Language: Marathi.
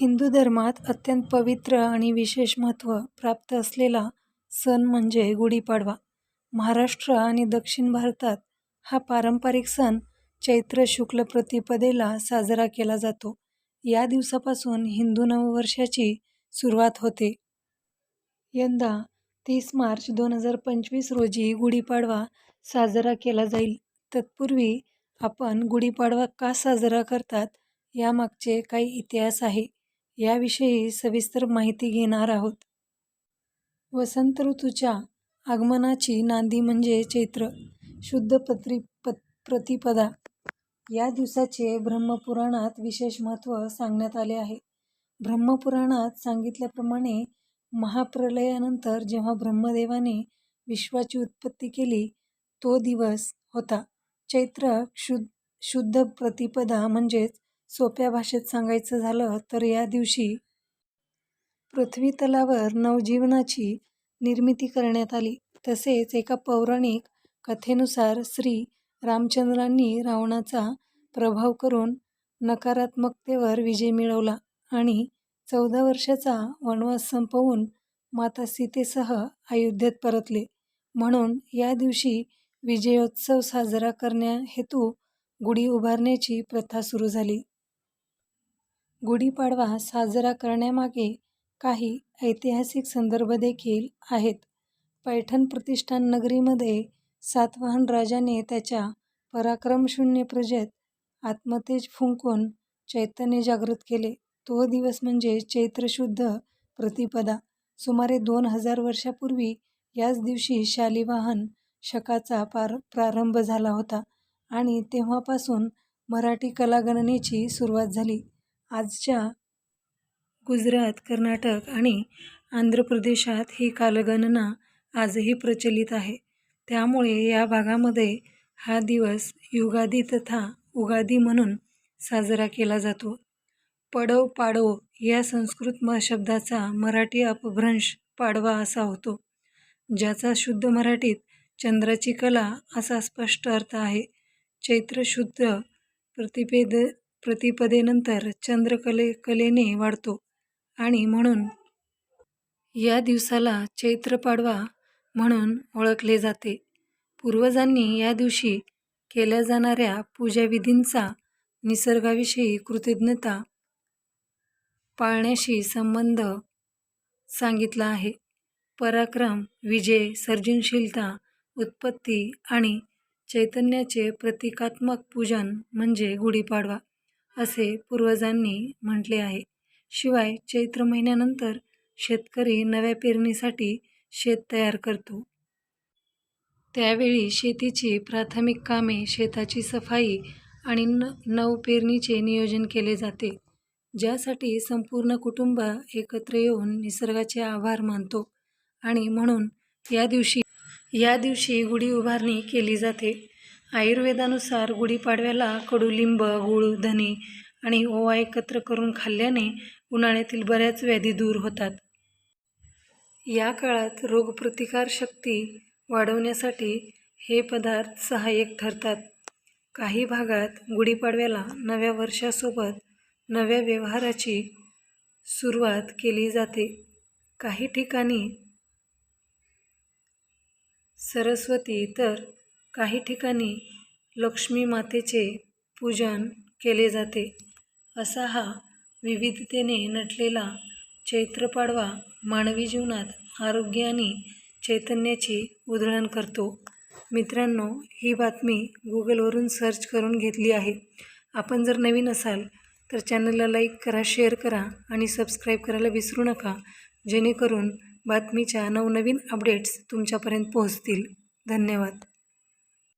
हिंदू धर्मात अत्यंत पवित्र आणि विशेष महत्त्व प्राप्त असलेला सण म्हणजे गुढीपाडवा. महाराष्ट्र आणि दक्षिण भारतात हा पारंपरिक सण चैत्र शुक्ल प्रतिपदेला साजरा केला जातो. या दिवसापासून हिंदू नववर्षाची सुरुवात होते. यंदा तीस मार्च दोन हजार पंचवीस रोजी गुढीपाडवा साजरा केला जाईल. तत्पूर्वी आपण गुढीपाडवा का साजरा करतात यामागचे काही इतिहास आहे, याविषयी सविस्तर माहिती घेणार आहोत. वसंत ऋतूच्या आगमनाची नांदी म्हणजे चैत्र शुद्ध प्रतिपदा. या दिवसाचे ब्रह्मपुराणात विशेष महत्त्व सांगण्यात आले आहे. ब्रह्मपुराणात सांगितल्याप्रमाणे महाप्रलयानंतर जेव्हा ब्रह्मदेवाने विश्वाची उत्पत्ती केली, तो दिवस होता चैत्र शुद्ध प्रतिपदा. म्हणजेच सोप्या भाषेत सांगायचं झालं तर या दिवशी पृथ्वीतलावर नवजीवनाची निर्मिती करण्यात आली. तसेच एका पौराणिक कथेनुसार श्री रामचंद्रांनी रावणाचा प्रभाव करून नकारात्मकतेवर विजय मिळवला आणि चौदा वर्षाचा वनवास संपवून माता सीतेसह अयोध्येत परतले. म्हणून या दिवशी विजयोत्सव साजरा करण्या हेतू गुढी उभारण्याची प्रथा सुरू झाली. गुढीपाडवा साजरा करण्यामागे काही ऐतिहासिक संदर्भदेखील आहेत. पैठण प्रतिष्ठान नगरीमध्ये सातवाहन राजाने त्याच्या पराक्रमशून्य प्रजेत आत्मतेज फुंकून चैतन्य जागृत केले. तो दिवस म्हणजे चैत्रशुद्ध प्रतिपदा. सुमारे दोन हजार वर्षापूर्वी याच दिवशी शालिवाहन शकाचा पार प्रारंभ झाला होता आणि तेव्हापासून मराठी कलागणनेची सुरुवात झाली. आजच्या गुजरात, कर्नाटक आणि आंध्र प्रदेशात ही कालगणना आजही प्रचलित आहे. त्यामुळे या भागामध्ये हा दिवस युगादी तथा उगादी म्हणून साजरा केला जातो. पडव पाडवो या संस्कृत शब्दाचा मराठी अपभ्रंश पाडवा असा होतो, ज्याचा शुद्ध मराठीत चंद्राची कला असा स्पष्ट अर्थ आहे. चैत्र शुद्ध प्रतिपेद प्रतिपदेनंतर चंद्रकले कलेने वाढतो आणि म्हणून या दिवसाला चैत्र पाडवा म्हणून ओळखले जाते. पूर्वजांनी या दिवशी केल्या जाणाऱ्या पूजाविधींचा निसर्गाविषयी कृतज्ञता पाळण्याशी संबंध सांगितला आहे. पराक्रम, विजय, सर्जनशीलता, उत्पत्ती आणि चैतन्याचे प्रतिकात्मक पूजन म्हणजे गुढीपाडवा, असे पूर्वजांनी म्हटले आहे. शिवाय चैत्र महिन्यानंतर शेतकरी नव्या पेरणीसाठी शेत तयार करतो. त्यावेळी शेतीची प्राथमिक कामे, शेताची सफाई आणि नवपेरणीचे नियोजन केले जाते, ज्यासाठी संपूर्ण कुटुंब एकत्र येऊन निसर्गाचे आभार मानतो आणि म्हणून या दिवशी या दिवशी गुढी उभारणी केली जाते. आयुर्वेदानुसार गुढीपाडव्याला कडुलिंब, गूळ, धने आणि ओवा एकत्र करून खाल्ल्याने उन्हाळ्यातील बऱ्याच व्याधी दूर होतात. या काळात रोगप्रतिकारशक्ती वाढवण्यासाठी हे पदार्थ सहाय्यक ठरतात. काही भागात गुढीपाडव्याला नव्या वर्षासोबत नव्या व्यवहाराची सुरुवात केली जाते. काही ठिकाणी सरस्वती तर काही ठिकाणी लक्ष्मी मातेचे पूजन केले जाते. असा हा विविधतेने नटलेला चैत्र पाडवा मानवी जीवनात आरोग्य आणि चैतन्याची उधळण करतो. मित्रांनो, ही बातमी गुगलवरून सर्च करून घेतली आहे. आपण जर नवीन असाल तर चॅनलला लाईक करा, शेअर करा आणि सबस्क्राईब करायला विसरू नका, जेणेकरून बातमीच्या नवनवीन अपडेट्स तुमच्यापर्यंत पोहोचतील. धन्यवाद.